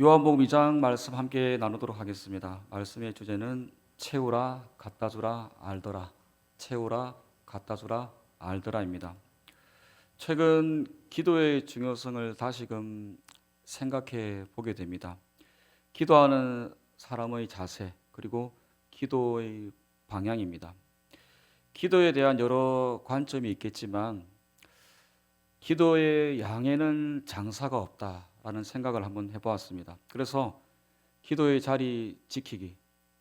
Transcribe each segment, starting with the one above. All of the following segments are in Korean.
요한복음 2장 말씀 함께 나누도록 하겠습니다. 말씀의 주제는 채우라 갖다 주라 알더라. 채우라 갖다 주라 알더라입니다. 최근 기도의 중요성을 다시금 생각해 보게 됩니다. 기도하는 사람의 자세 그리고 기도의 방향입니다. 기도에 대한 여러 관점이 있겠지만 기도의 양에는 장사가 없다 라는 생각을 한번 해보았습니다. 그래서 기도의 자리 지키기,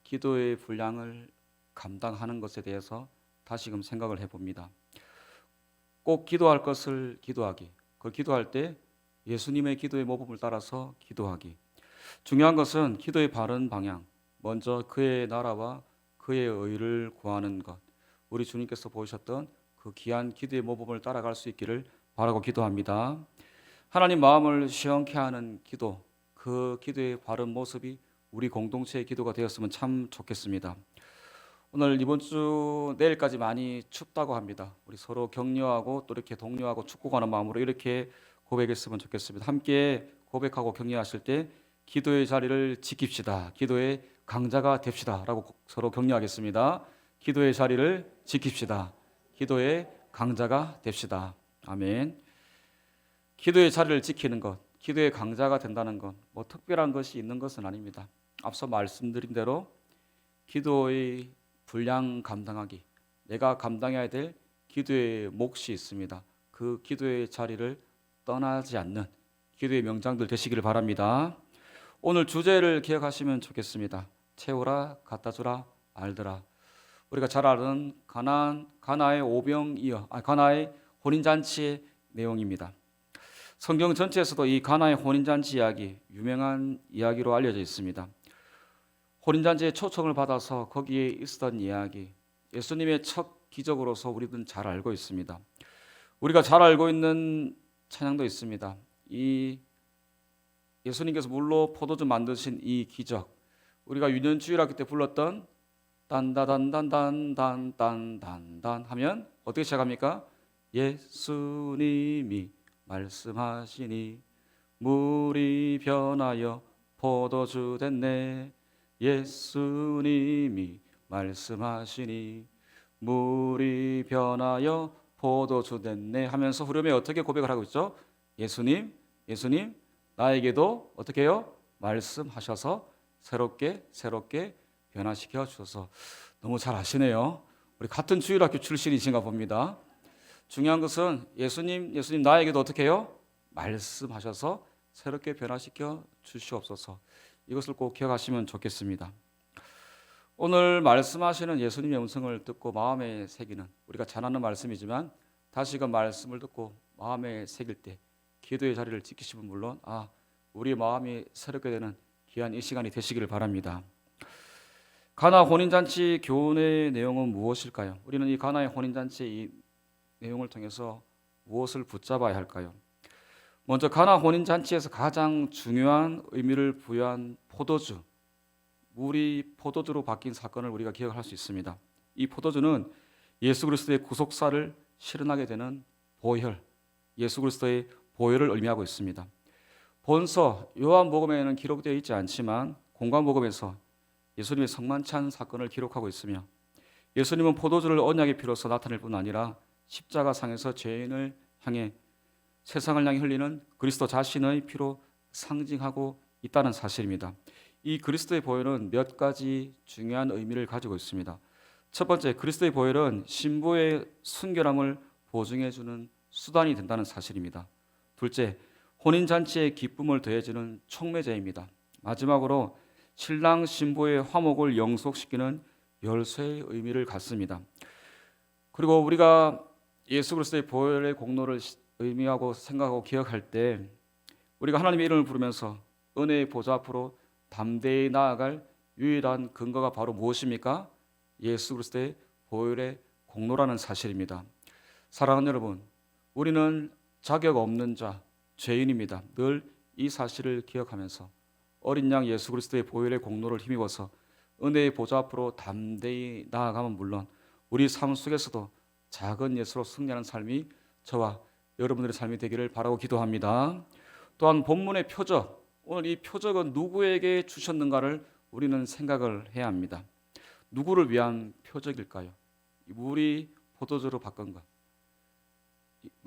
기도의 분량을 감당하는 것에 대해서 다시금 생각을 해봅니다. 꼭 기도할 것을 기도하기, 그 기도할 때 예수님의 기도의 모범을 따라서 기도하기. 중요한 것은 기도의 바른 방향, 먼저 그의 나라와 그의 의를 구하는 것. 우리 주님께서 보이셨던 그 귀한 기도의 모범을 따라갈 수 있기를 바라고 기도합니다. 하나님 마음을 시원케 하는 기도, 그 기도의 바른 모습이 우리 공동체의 기도가 되었으면 참 좋겠습니다. 오늘 이번 주 내일까지 많이 춥다고 합니다. 우리 서로 격려하고 또 이렇게 독려하고 축구 가는 마음으로 이렇게 고백했으면 좋겠습니다. 함께 고백하고 격려하실 때 기도의 자리를 지킵시다. 기도의 강자가 됩시다라고 서로 격려하겠습니다. 기도의 자리를 지킵시다. 기도의 강자가 됩시다. 아멘. 기도의 자리를 지키는 것, 기도의 강자가 된다는 것, 뭐 특별한 것이 있는 것은 아닙니다. 앞서 말씀드린 대로 기도의 분량 감당하기, 내가 감당해야 될 기도의 몫이 있습니다. 그 기도의 자리를 떠나지 않는 기도의 명장들 되시기를 바랍니다. 오늘 주제를 기억하시면 좋겠습니다. 채우라, 갖다 주라, 알더라. 우리가 잘 아는 가나 가나의 오병이어, 아, 가나의 혼인 잔치의 내용입니다. 성경 전체에서도 이 가나의 혼인 잔치 이야기 유명한 이야기로 알려져 있습니다. 혼인 잔치의 초청을 받아서 거기에 있었던 이야기, 예수님의 첫 기적으로서 우리는 잘 알고 있습니다. 우리가 잘 알고 있는 찬양도 있습니다. 이 예수님께서 물로 포도주 만드신 이 기적, 우리가 유년주일학교 때 불렀던 딴다단단단단단단단 하면 어떻게 시작합니까? 예수님이 말씀하시니 물이 변하여 포도주 됐네. 예수님이 말씀하시니 물이 변하여 포도주 됐네 하면서 후렴에 어떻게 고백을 하고 있죠? 예수님, 예수님 나에게도 어떻게 해요? 말씀하셔서 새롭게 새롭게 변화시켜 주셔서 너무 잘 아시네요. 우리 같은 주일학교 출신이신가 봅니다. 중요한 것은 예수님, 예수님 나에게도 어떻게 해요? 말씀하셔서 새롭게 변화시켜 주시옵소서. 이것을 꼭 기억하시면 좋겠습니다. 오늘 말씀하시는 예수님의 음성을 듣고 마음에 새기는 우리가 잘 아는 말씀이지만 다시금 말씀을 듣고 마음에 새길 때 기도의 자리를 지키시면 물론 아 우리 마음이 새롭게 되는 귀한 이 시간이 되시기를 바랍니다. 가나 혼인잔치 교훈의 내용은 무엇일까요? 우리는 이 가나의 혼인잔치의 이 내용을 통해서 무엇을 붙잡아야 할까요? 먼저 가나 혼인 잔치에서 가장 중요한 의미를 부여한 포도주, 물이 포도주로 바뀐 사건을 우리가 기억할 수 있습니다. 이 포도주는 예수 그리스도의 구속사를 실현하게 되는 보혈, 예수 그리스도의 보혈을 의미하고 있습니다. 본서 요한복음에는 기록되어 있지 않지만 공관복음에서 예수님의 성만찬 사건을 기록하고 있으며 예수님은 포도주를 언약의 피로서 나타낼 뿐 아니라 십자가 상에서 죄인을 향해 세상을 향해 흘리는 그리스도 자신의 피로 상징하고 있다는 사실입니다. 이 그리스도의 보혈은 몇 가지 중요한 의미를 가지고 있습니다. 첫 번째, 그리스도의 보혈은 신부의 순결함을 보증해 주는 수단이 된다는 사실입니다. 둘째, 혼인 잔치의 기쁨을 더해 주는 촉매제입니다. 마지막으로 신랑 신부의 화목을 영속시키는 열쇠의 의미를 갖습니다. 그리고 우리가 예수 그리스도의 보혈의 공로를 의미하고 생각하고 기억할 때 우리가 하나님의 이름을 부르면서 은혜의 보좌 앞으로 담대히 나아갈 유일한 근거가 바로 무엇입니까? 예수 그리스도의 보혈의 공로라는 사실입니다. 사랑하는 여러분, 우리는 자격 없는 자, 죄인입니다. 늘 이 사실을 기억하면서 어린 양 예수 그리스도의 보혈의 공로를 힘입어서 은혜의 보좌 앞으로 담대히 나아가면 물론 우리 삶 속에서도 작은 예수로 승리하는 삶이 저와 여러분들의 삶이 되기를 바라고 기도합니다. 또한 본문의 표적 오늘 이 표적은 누구에게 주셨는가를 우리는 생각을 해야 합니다. 누구를 위한 표적일까요? 이 물이 포도주로 바꾼 것.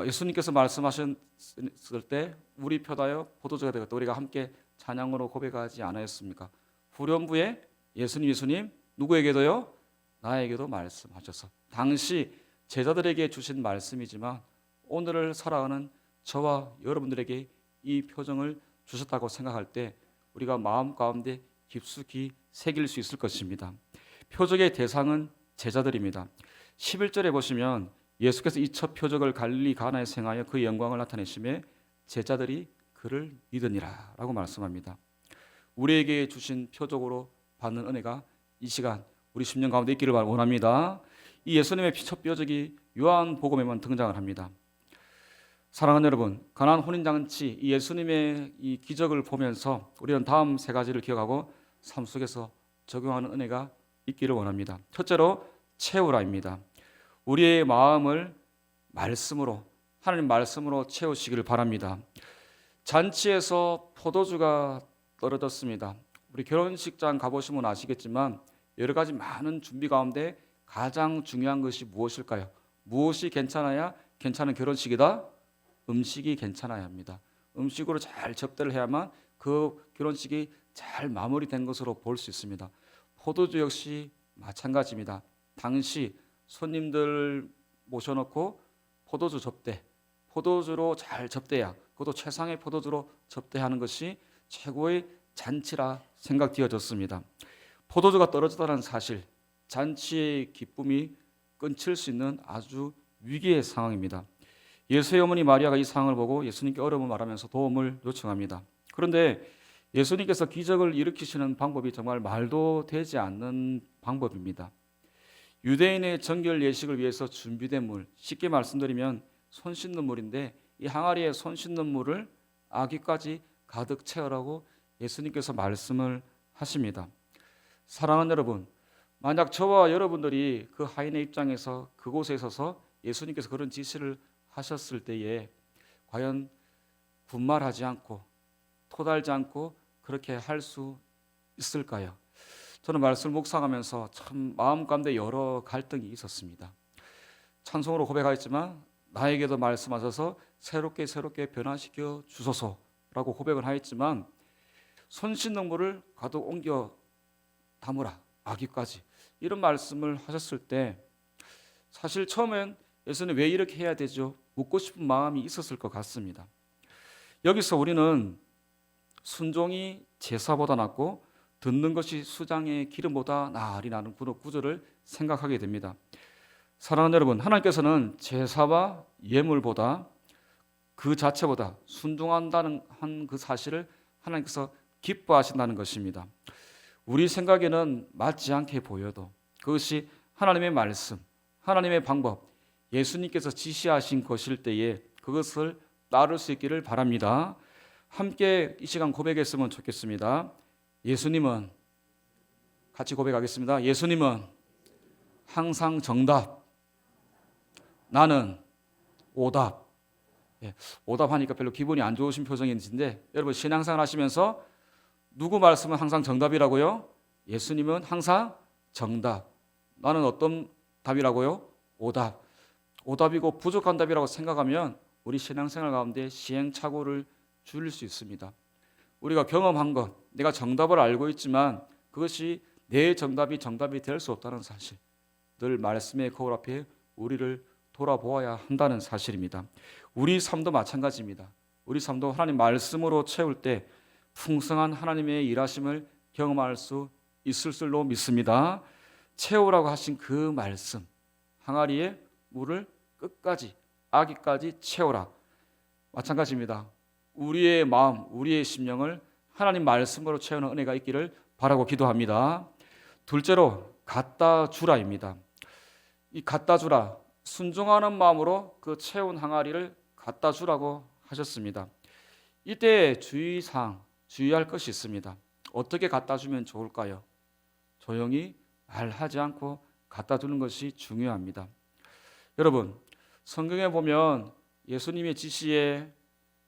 예수님께서 말씀하셨을 때 물이 표다여 포도주가 되었다. 우리가 함께 찬양으로 고백하지 않았습니까? 후렴부에 예수님 예수님 누구에게도요? 나에게도 말씀하셔서 당시 제자들에게 주신 말씀이지만 오늘을 살아가는 저와 여러분들에게 이 표정을 주셨다고 생각할 때 우리가 마음 가운데 깊숙이 새길 수 있을 것입니다. 표적의 대상은 제자들입니다. 11절에 보시면 예수께서 이 첫 표적을 갈릴리 가나에 행하여 그의 영광을 나타내심에 제자들이 그를 믿으니라라고 말씀합니다. 우리에게 주신 표적으로 받는 은혜가 이 시간 우리 10년 가운데 있기를 원합니다. 이 예수님의 첫 표적이 요한복음에만 등장을 합니다. 사랑하는 여러분, 가나안 혼인 잔치 이 예수님의 이 기적을 보면서 우리는 다음 세 가지를 기억하고 삶 속에서 적용하는 은혜가 있기를 원합니다. 첫째로 채우라입니다. 우리의 마음을 말씀으로 하나님 말씀으로 채우시기를 바랍니다. 잔치에서 포도주가 떨어졌습니다. 우리 결혼식장 가보시면 아시겠지만 여러 가지 많은 준비 가운데 가장 중요한 것이 무엇일까요? 무엇이 괜찮아야 괜찮은 결혼식이다? 음식이 괜찮아야 합니다. 음식으로 잘 접대를 해야만 그 결혼식이 잘 마무리된 것으로 볼 수 있습니다. 포도주 역시 마찬가지입니다. 당시 손님들 모셔놓고 포도주 접대, 포도주로 잘 접대야, 그것도 최상의 포도주로 접대하는 것이 최고의 잔치라 생각되어졌습니다. 포도주가 떨어졌다는 사실, 잔치의 기쁨이 끊칠 수 있는 아주 위기의 상황입니다. 예수의 어머니 마리아가 이 상황을 보고 예수님께 어려움을 말하면서 도움을 요청합니다. 그런데 예수님께서 기적을 일으키시는 방법이 정말 말도 되지 않는 방법입니다. 유대인의 정결 예식을 위해서 준비된 물, 쉽게 말씀드리면 손 씻는 물인데 이 항아리에 손 씻는 물을 아기까지 가득 채우라고 예수님께서 말씀을 하십니다. 사랑하는 여러분, 만약 저와 여러분들이 그 하인의 입장에서 그곳에 서서 예수님께서 그런 지시를 하셨을 때에 과연 분말하지 않고 토달지 않고 그렇게 할 수 있을까요? 저는 말씀을 묵상하면서 참 마음 가운데 여러 갈등이 있었습니다. 찬송으로 고백하였지만 나에게도 말씀하셔서 새롭게 새롭게 변화시켜 주소서라고 고백을 하였지만 손 씻는 물을 가득 옮겨 담으라 아기까지 이런 말씀을 하셨을 때 사실 처음엔 예수님 왜 이렇게 해야 되죠? 묻고 싶은 마음이 있었을 것 같습니다. 여기서 우리는 순종이 제사보다 낫고 듣는 것이 수장의 기름보다 나으리 나는 구절을 생각하게 됩니다. 사랑하는 여러분, 하나님께서는 제사와 예물보다 그 자체보다 순종한다는 한 그 사실을 하나님께서 기뻐하신다는 것입니다. 우리 생각에는 맞지 않게 보여도 그것이 하나님의 말씀, 하나님의 방법, 예수님께서 지시하신 것일 때에 그것을 따를 수 있기를 바랍니다. 함께 이 시간 고백했으면 좋겠습니다. 예수님은 같이 고백하겠습니다. 예수님은 항상 정답, 나는 오답. 예, 오답하니까 별로 기분이 안 좋으신 표정인데 여러분 신앙생활 하시면서 누구 말씀은 항상 정답이라고요? 예수님은 항상 정답. 나는 어떤 답이라고요? 오답. 오답이고 부족한 답이라고 생각하면 우리 신앙생활 가운데 시행착오를 줄일 수 있습니다. 우리가 경험한 것, 내가 정답을 알고 있지만 그것이 내 정답이 정답이 될 수 없다는 사실. 늘 말씀의 거울 앞에 우리를 돌아보아야 한다는 사실입니다. 우리 삶도 마찬가지입니다. 우리 삶도 하나님 말씀으로 채울 때 풍성한 하나님의 일하심을 경험할 수 있을 줄로 믿습니다. 채우라고 하신 그 말씀, 항아리에 물을 끝까지 아기까지 채워라. 마찬가지입니다. 우리의 마음, 우리의 심령을 하나님 말씀으로 채우는 은혜가 있기를 바라고 기도합니다. 둘째로 갖다 주라입니다. 이 갖다 주라 순종하는 마음으로 그 채운 항아리를 갖다 주라고 하셨습니다. 이때 주의사항 주의할 것이 있습니다. 어떻게 갖다 주면 좋을까요? 조용히 말하지 않고 갖다 주는 것이 중요합니다. 여러분 성경에 보면 예수님의 지시에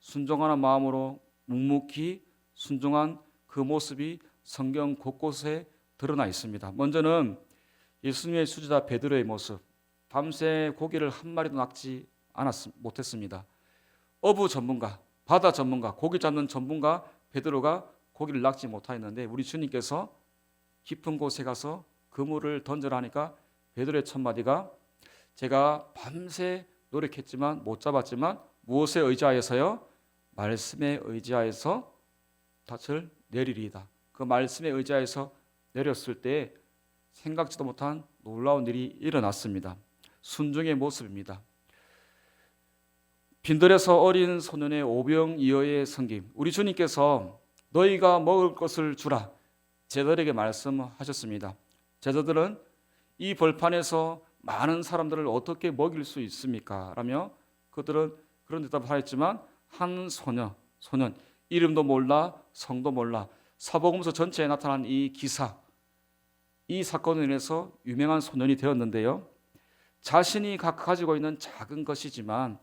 순종하는 마음으로 묵묵히 순종한 그 모습이 성경 곳곳에 드러나 있습니다. 먼저는 예수님의 수지자 베드로의 모습. 밤새 고기를 한 마리도 낚지 않았 못했습니다. 어부 전문가, 바다 전문가, 고기 잡는 전문가 베드로가 고기를 낚지 못하였는데 우리 주님께서 깊은 곳에 가서 그물을 던져라니까 베드로의 첫 마디가 제가 밤새 노력했지만 못 잡았지만 무엇에 의지하여서요? 말씀에 의지하여서 닻을 내리리이다. 그 말씀에 의지하여서 내렸을 때 생각지도 못한 놀라운 일이 일어났습니다. 순종의 모습입니다. 빈들에서 어린 소년의 오병이어의 섬김. 우리 주님께서 너희가 먹을 것을 주라 제자들에게 말씀하셨습니다. 제자들은 이 벌판에서 많은 사람들을 어떻게 먹일 수 있습니까? 라며 그들은 그런 대답을 하였지만 한 소년, 소년 이름도 몰라 성도 몰라 사복음서 전체에 나타난 이 기사 이 사건으로 인해서 유명한 소년이 되었는데요. 자신이 각 가지고 있는 작은 것이지만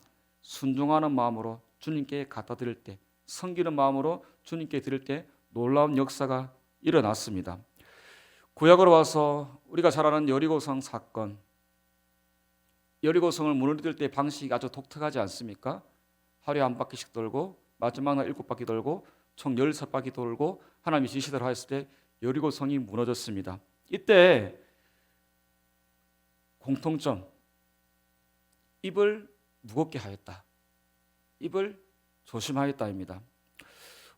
순종하는 마음으로 주님께 갖다 드릴 때 섬기는 마음으로 주님께 드릴 때 놀라운 역사가 일어났습니다. 구약으로 와서 우리가 잘 아는 여리고성 사건 여리고성을 무너뜨릴 때 방식이 아주 독특하지 않습니까? 하루에 한 바퀴씩 돌고 마지막 날 일곱 바퀴 돌고 총 열섯 바퀴 돌고 하나님이 지시대로 하였을 때 여리고성이 무너졌습니다. 이때 공통점 입을 무겁게 하였다. 입을 조심하였다입니다.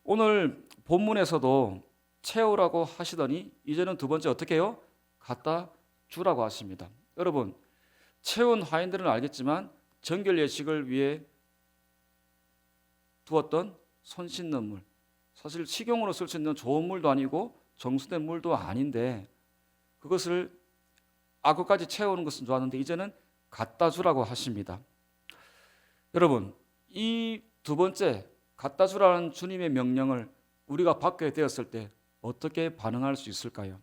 오늘 본문에서도 채우라고 하시더니 이제는 두 번째 어떻게 해요? 갖다 주라고 하십니다. 여러분 채운 화인들은 알겠지만 정결 예식을 위해 두었던 손 씻는 물 사실 식용으로 쓸 수 있는 좋은 물도 아니고 정수된 물도 아닌데 그것을 악어까지 채우는 것은 좋았는데 이제는 갖다 주라고 하십니다. 여러분 이 두 번째 갖다 주라는 주님의 명령을 우리가 받게 되었을 때 어떻게 반응할 수 있을까요?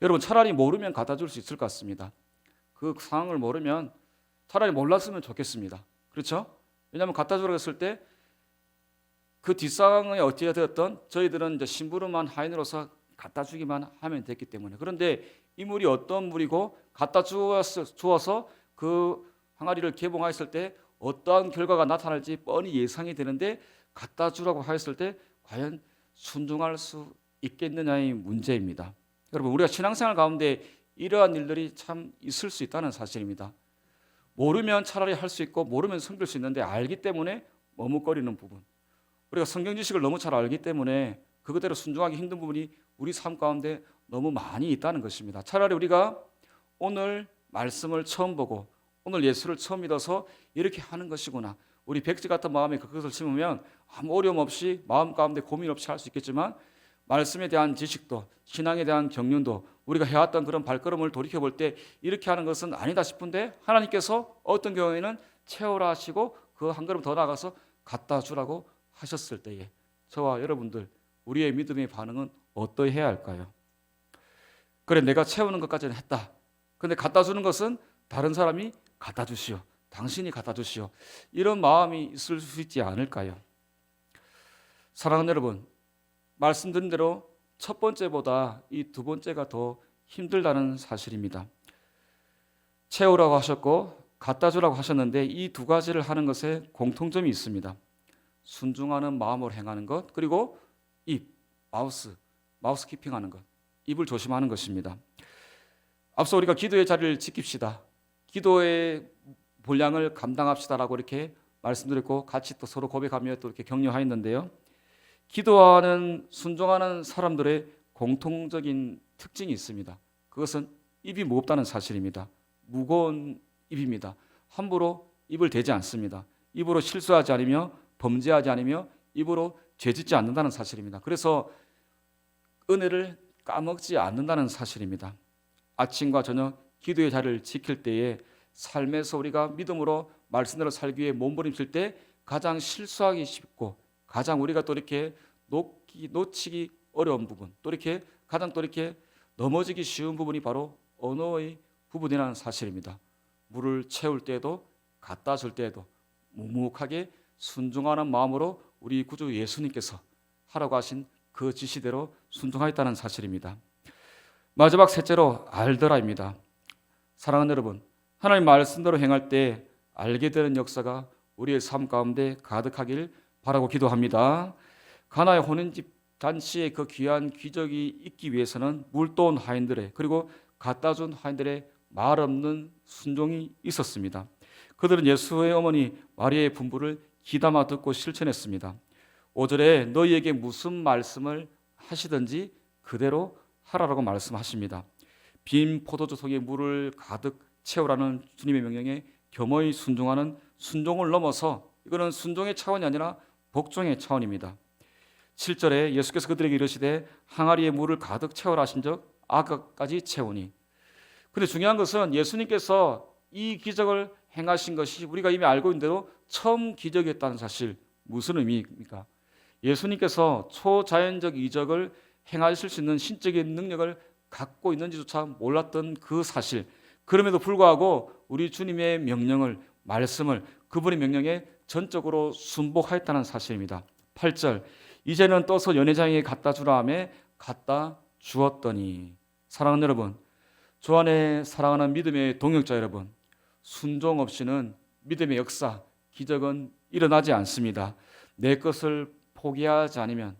여러분 차라리 모르면 갖다 줄 수 있을 것 같습니다. 그 상황을 모르면 차라리 몰랐으면 좋겠습니다. 그렇죠? 왜냐하면 갖다 주라고 했을 때 그 뒷상황이 어떻게 되었던 저희들은 이제 심부름한 하인으로서 갖다 주기만 하면 됐기 때문에 그런데 이 물이 어떤 물이고 갖다 주어서 그 항아리를 개봉하였을 때 어떠한 결과가 나타날지 뻔히 예상이 되는데 갖다 주라고 하였을 때 과연 순종할 수 있겠느냐의 문제입니다. 여러분 우리가 신앙생활 가운데 이러한 일들이 참 있을 수 있다는 사실입니다. 모르면 차라리 할 수 있고 모르면 섬길 수 있는데 알기 때문에 머뭇거리는 부분. 우리가 성경 지식을 너무 잘 알기 때문에 그것대로 순종하기 힘든 부분이 우리 삶 가운데 너무 많이 있다는 것입니다. 차라리 우리가 오늘 말씀을 처음 보고 오늘 예수를 처음 믿어서 이렇게 하는 것이구나. 우리 백지 같은 마음에 그것을 심으면 아무 어려움 없이 마음 가운데 고민 없이 할 수 있겠지만 말씀에 대한 지식도 신앙에 대한 경륜도 우리가 해왔던 그런 발걸음을 돌이켜 볼 때 이렇게 하는 것은 아니다 싶은데 하나님께서 어떤 경우에는 채우라 하시고 그 한 걸음 더 나가서 갖다 주라고 하셨을 때에 저와 여러분들 우리의 믿음의 반응은 어떠해야 할까요? 그래 내가 채우는 것까지는 했다. 근데 갖다 주는 것은 다른 사람이 갖다 주시오. 당신이 갖다 주시오. 이런 마음이 있을 수 있지 않을까요? 사랑하는 여러분, 말씀드린 대로 첫 번째보다 이 두 번째가 더 힘들다는 사실입니다. 채우라고 하셨고 갖다 주라고 하셨는데 이 두 가지를 하는 것에 공통점이 있습니다. 순종하는 마음으로 행하는 것 그리고 입, 마우스, 마우스 키핑하는 것, 입을 조심하는 것입니다. 앞서 우리가 기도의 자리를 지킵시다. 기도의 분량을 감당합시다라고 이렇게 말씀드렸고 같이 또 서로 고백하며 또 이렇게 격려하였는데요. 기도하는 순종하는 사람들의 공통적인 특징이 있습니다. 그것은 입이 무겁다는 사실입니다. 무거운 입입니다. 함부로 입을 대지 않습니다. 입으로 실수하지 않으며 범죄하지 않으며 입으로 죄짓지 않는다는 사실입니다. 그래서 은혜를 까먹지 않는다는 사실입니다. 아침과 저녁 기도의 자리를 지킬 때에 삶에서 우리가 믿음으로 말씀대로 살기 위해 몸부림칠 때 가장 실수하기 쉽고 가장 우리가 또 이렇게 놓기, 놓치기 어려운 부분 또 이렇게 가장 또 이렇게 넘어지기 쉬운 부분이 바로 언어의 부분이라는 사실입니다. 물을 채울 때에도 갖다 줄 때에도 묵묵하게 순종하는 마음으로 우리 구주 예수님께서 하라고 하신 그 지시대로 순종하였다는 사실입니다. 마지막 셋째로 알더라입니다. 사랑하는 여러분, 하나님 말씀대로 행할 때 알게 되는 역사가 우리의 삶 가운데 가득하길 바라고 기도합니다. 가나의 혼인집 잔치의 그 귀한 기적이 있기 위해서는 물도온 하인들의 그리고 갖다 준 하인들의 말 없는 순종이 있었습니다. 그들은 예수의 어머니 마리아의 분부를 귀담아 듣고 실천했습니다. 5절에 너희에게 무슨 말씀을 하시든지 그대로 하라라고 말씀하십니다. 빈 포도주 속에 물을 가득 채우라는 주님의 명령에 겸허히 순종하는 순종을 넘어서 이거는 순종의 차원이 아니라 복종의 차원입니다. 7절에 예수께서 그들에게 이르시되 항아리에 물을 가득 채우라 하신즉 아까까지 채우니. 근데 중요한 것은 예수님께서 이 기적을 행하신 것이 우리가 이미 알고 있는 대로 처음 기적이었다는 사실 무슨 의미입니까? 예수님께서 초자연적 이적을 행하실 수 있는 신적인 능력을 갖고 있는지조차 몰랐던 그 사실. 그럼에도 불구하고 우리 주님의 명령을 말씀을 그분의 명령에 전적으로 순복하였다는 사실입니다. 8절 이제는 떠서 연회장에 갖다 주라 하며 갖다 주었더니 사랑하는 여러분 주 안에 사랑하는 믿음의 동역자 여러분 순종 없이는 믿음의 역사 기적은 일어나지 않습니다. 내 것을 포기하지 않으면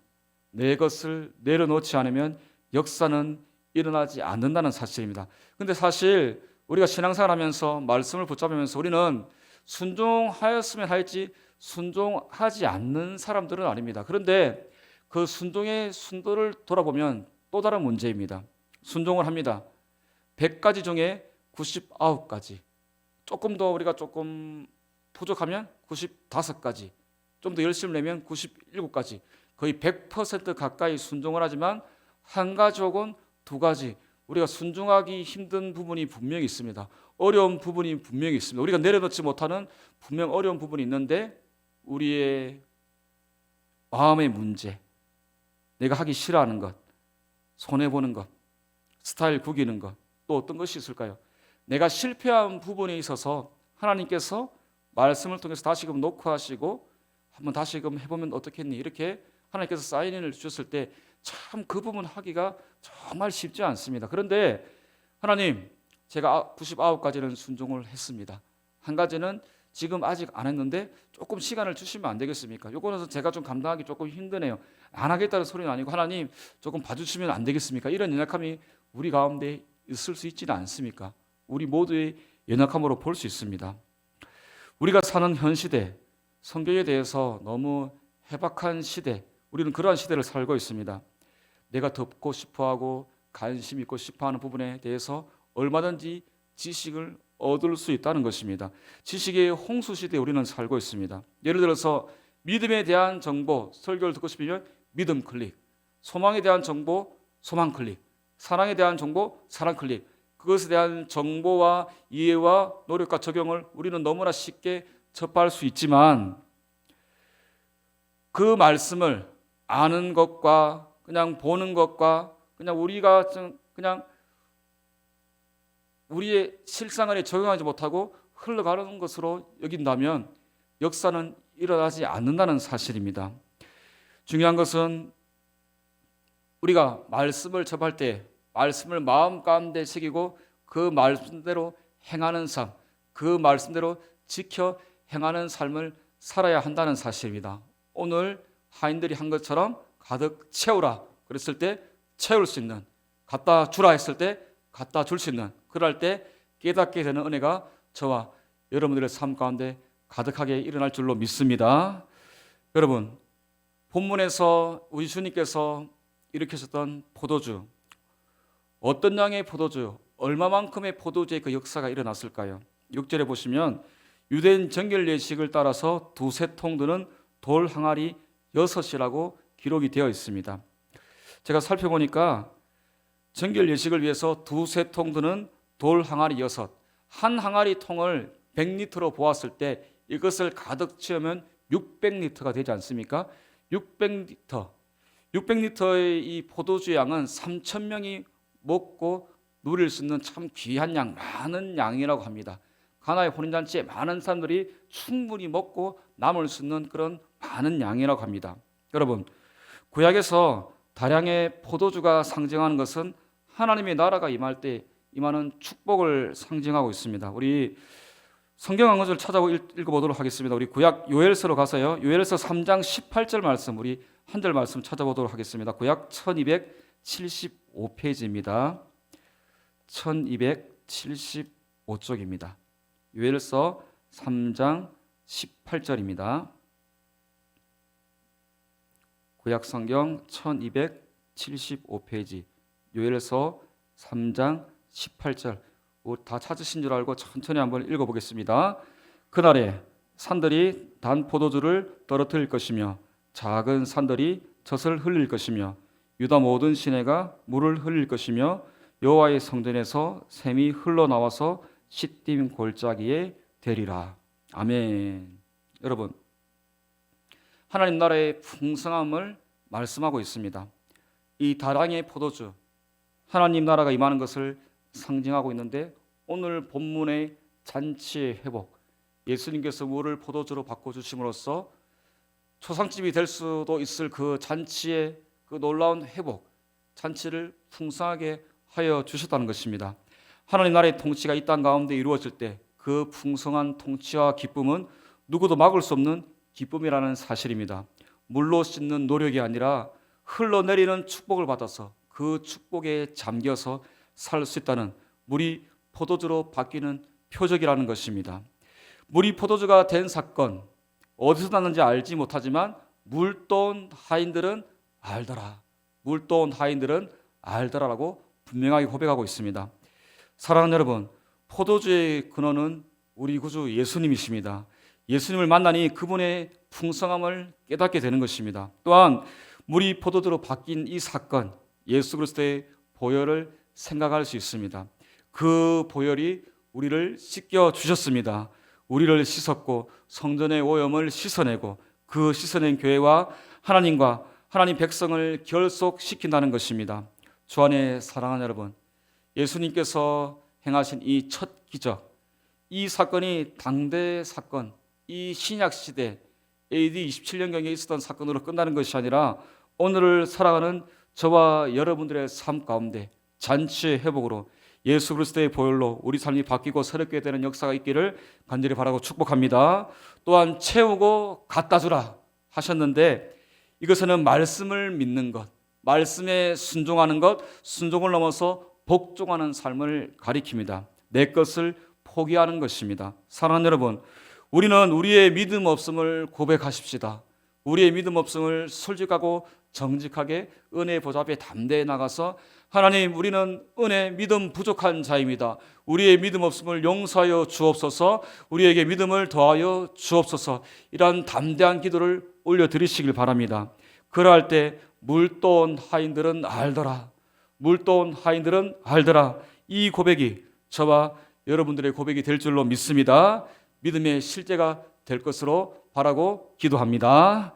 내 것을 내려놓지 않으면 역사는 일어나지 않는다는 사실입니다. 근데 사실 우리가 신앙생활 하면서 말씀을 붙잡으면서 우리는 순종하였으면 할지 순종하지 않는 사람들은 아닙니다. 그런데 그 순종의 순도를 돌아보면 또 다른 문제입니다. 순종을 합니다. 100가지 중에 99가지. 조금 더 우리가 조금 부족하면 95가지. 좀 더 열심을 내면 97가지. 거의 100% 가까이 순종을 하지만 한 가지 혹은 두 가지 우리가 순종하기 힘든 부분이 분명히 있습니다. 어려운 부분이 분명히 있습니다. 우리가 내려놓지 못하는 분명 어려운 부분이 있는데 우리의 마음의 문제, 내가 하기 싫어하는 것, 손해 보는 것, 스타일 구기는 것, 또 어떤 것이 있을까요? 내가 실패한 부분에 있어서 하나님께서 말씀을 통해서 다시금 녹화하시고 한번 다시금 해보면 어떻겠니? 이렇게 하나님께서 사인을 주셨을 때 참 그 부분 하기가 정말 쉽지 않습니다. 그런데 하나님, 제가 99가지는 순종을 했습니다. 한 가지는 지금 아직 안 했는데 조금 시간을 주시면 안 되겠습니까? 요거는 제가 좀 감당하기 조금 힘드네요. 안 하겠다는 소리는 아니고 하나님 조금 봐주시면 안 되겠습니까? 이런 연약함이 우리 가운데 있을 수 있지는 않습니까? 우리 모두의 연약함으로 볼 수 있습니다. 우리가 사는 현 시대, 성경에 대해서 너무 해박한 시대, 우리는 그러한 시대를 살고 있습니다. 내가 듣고 싶어하고 관심 있고 싶어하는 부분에 대해서 얼마든지 지식을 얻을 수 있다는 것입니다. 지식의 홍수 시대에 우리는 살고 있습니다. 예를 들어서 믿음에 대한 정보, 설교를 듣고 싶으면 믿음 클릭, 소망에 대한 정보, 소망 클릭, 사랑에 대한 정보, 사랑 클릭. 그것에 대한 정보와 이해와 노력과 적용을 우리는 너무나 쉽게 접할 수 있지만 그 말씀을 아는 것과 그냥 보는 것과 그냥 우리가 좀 그냥 우리의 실생활에 적용하지 못하고 흘러가는 것으로 여긴다면 역사는 일어나지 않는다는 사실입니다. 중요한 것은 우리가 말씀을 접할 때 말씀을 마음 가운데 새기고 그 말씀대로 행하는 삶, 그 말씀대로 지켜 행하는 삶을 살아야 한다는 사실입니다. 오늘 하인들이 한 것처럼 가득 채우라 그랬을 때 채울 수 있는 갖다 주라 했을 때 갖다 줄 수 있는 그럴 때 깨닫게 되는 은혜가 저와 여러분들의 삶 가운데 가득하게 일어날 줄로 믿습니다. 여러분 본문에서 우리 주님께서 일으키셨던 포도주 어떤 양의 포도주 얼마만큼의 포도주의 그 역사가 일어났을까요? 6절에 보시면 유대인 정결 예식을 따라서 두세 통 드는 돌 항아리 여섯이라고 기록이 되어 있습니다. 제가 살펴보니까 정결 예식을 위해서 두세 통 드는 돌 항아리 여섯, 한 항아리 통을 100리터로 보았을 때 이것을 가득 채우면 600리터가 되지 않습니까? 600리터. 600리터의 이 포도주 양은 3천 명이 먹고 누릴 수 있는 참 귀한 양, 많은 양이라고 합니다. 가나의 혼인잔치에 많은 사람들이 충분히 먹고 남을 수 있는 그런 많은 양이라고 합니다. 여러분, 구약에서 다량의 포도주가 상징하는 것은 하나님의 나라가 임할 때 임하는 축복을 상징하고 있습니다. 우리 성경 한 구절 찾아 읽어보도록 하겠습니다. 우리 구약 요엘서로 가서요. 요엘서 3장 18절 말씀 우리 한 절 말씀 찾아보도록 하겠습니다. 구약 1275페이지입니다. 1275쪽입니다. 요엘서 3장 18절입니다. 구약 성경 1275페이지 요엘서 3장 18절 오, 다 찾으신 줄 알고 천천히 한번 읽어보겠습니다. 그날에 산들이 단 포도주를 떨어뜨릴 것이며 작은 산들이 젖을 흘릴 것이며 유다 모든 시내가 물을 흘릴 것이며 여호와의 성전에서 샘이 흘러나와서 시딤 골짜기에 되리라. 아멘. 여러분 하나님 나라의 풍성함을 말씀하고 있습니다. 이 다랑의 포도주 하나님 나라가 임하는 것을 상징하고 있는데 오늘 본문의 잔치의 회복 예수님께서 물을 포도주로 바꿔 주심으로써 초상집이 될 수도 있을 그 잔치의 그 놀라운 회복 잔치를 풍성하게 하여 주셨다는 것입니다. 하나님 나라의 통치가 이 땅 가운데 이루어질 때 그 풍성한 통치와 기쁨은 누구도 막을 수 없는 기쁨이라는 사실입니다. 물로 씻는 노력이 아니라 흘러내리는 축복을 받아서 그 축복에 잠겨서 살 수 있다는 물이 포도주로 바뀌는 표적이라는 것입니다. 물이 포도주가 된 사건 어디서 났는지 알지 못하지만 물돈 하인들은 알더라. 물돈 하인들은 알더라라고 분명하게 고백하고 있습니다. 사랑하는 여러분, 포도주의 근원은 우리 구주 예수님이십니다. 예수님을 만나니 그분의 풍성함을 깨닫게 되는 것입니다. 또한 물이 포도주로 바뀐 이 사건, 예수 그리스도의 보혈을 생각할 수 있습니다. 그 보혈이 우리를 씻겨 주셨습니다. 우리를 씻었고 성전의 오염을 씻어내고 그 씻어낸 교회와 하나님과 하나님 백성을 결속시킨다는 것입니다. 주 안에 사랑하는 여러분, 예수님께서 행하신 이 첫 기적, 이 사건이 당대 사건, 이 신약 시대 AD 27년경에 있었던 사건으로 끝나는 것이 아니라 오늘을 살아가는 저와 여러분들의 삶 가운데 잔치의 회복으로 예수 그리스도의 보혈로 우리 삶이 바뀌고 새롭게 되는 역사가 있기를 간절히 바라고 축복합니다. 또한 채우고 갖다 주라 하셨는데 이것은 말씀을 믿는 것, 말씀에 순종하는 것, 순종을 넘어서 복종하는 삶을 가리킵니다. 내 것을 포기하는 것입니다. 사랑하는 여러분, 우리는 우리의 믿음 없음을 고백하십시다. 우리의 믿음 없음을 솔직하고 정직하게 은혜 보좌 앞에 담대히 나가서 하나님 우리는 은혜 믿음 부족한 자입니다. 우리의 믿음 없음을 용서하여 주옵소서. 우리에게 믿음을 더하여 주옵소서. 이러한 담대한 기도를 올려 드리시길 바랍니다. 그러할 때 물돈 하인들은 알더라. 물돈 하인들은 알더라. 이 고백이 저와 여러분들의 고백이 될 줄로 믿습니다. 믿음의 실제가 될 것으로 바라고 기도합니다.